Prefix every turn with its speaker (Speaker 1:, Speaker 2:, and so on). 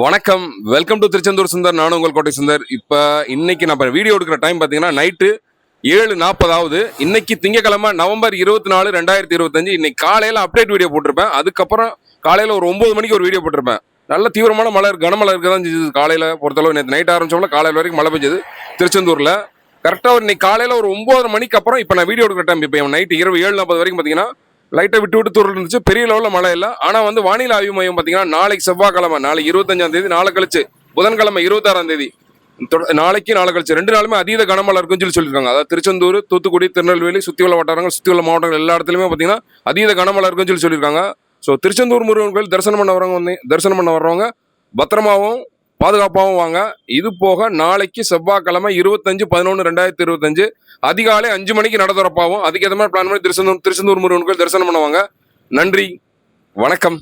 Speaker 1: வணக்கம். Welcome to Tiruchendur Sundar. நானும் உங்கள் கோட்டை சுந்தர். இப்போ இன்னைக்கு நம்ம வீடியோ எடுக்கிற டைம் பார்த்தீங்கன்னா நைட்டு ஏழு நாற்பதாவது இன்னைக்கு திங்கக்கிழமை நவம்பர் இருபத்தி நாலு ரெண்டாயிரத்தி இருபத்தஞ்சு. இன்னைக்கு காலையில் அப்டேட் வீடியோ போட்டிருப்பேன். அதுக்கப்புறம் காலையில் ஒரு ஒம்பது மணிக்கு ஒரு வீடியோ போட்டிருப்பேன். நல்ல தீவிரமான மழை கனமழை இருக்க தான் செஞ்சது. காலையில் பொறுத்தளவு நேற்று நைட் ஆரம்பிச்சோம்ல காலையில் வரைக்கும் மழை பெஞ்சது திருச்செந்தூரில். கரெக்டாக இன்னைக்கு காலையில் ஒரு ஒம்பது மணிக்கு அப்புறம் இப்போ நான் வீடியோ எடுக்கிற டைம் இப்போ நைட்டு இரவு ஏழு நாற்பது வரைக்கும் பார்த்தீங்கன்னா லைட்டாக விட்டு விட்டு தூரல் இருந்துச்சு. பெரிய லெவலில் மழை இல்லை. ஆனால் வந்து வானிலை ஆய்வு மையம் பார்த்தீங்கன்னா நாளைக்கு செவ்வாய்க்கிழமை நாளைக்கு இருபத்தஞ்சாம் தேதி நாளை கழிச்சு புதன்கிழமை இருபத்தாறாம் தேதி. நாளைக்கு நாளை கழிச்சு. ரெண்டு நாளுமே அதீத கனமழை இருக்குன்னு சொல்லி சொல்லியிருக்காங்க. அதாவது திருச்செந்தூர் தூத்துக்குடி திருநெல்வேலி சுற்றி உள்ள வட்டாரங்கள் சுற்றி உள்ள மாவட்டங்கள் எல்லா இடத்துலையுமே பார்த்தீங்கன்னா அதீத கனமழை இருக்குன்னு சொல்லி சொல்லியிருக்காங்க. ஸோ திருச்செந்தூர் முருகன் கோயில் தரிசனம் பண்ண வரவங்க வந்து தரிசனம் பண்ண வர்றவங்க பத்திரமாவும் பாதுகாப்பாகவும் வாங்க. இது போக நாளைக்கு செவ்வாய்க்கிழமை இருபத்தஞ்சு பதினொன்று ரெண்டாயிரத்தி இருபத்தஞ்சு. அதிகாலை அஞ்சு மணிக்கு நட திறப்பாகும் அதுக்கேற்ற மாதிரி பிளான் பண்ணி திருச்செந்தூர் திருச்செந்தூர் முருகனுக்கு தரிசனம் பண்ணுவாங்க. நன்றி. வணக்கம்.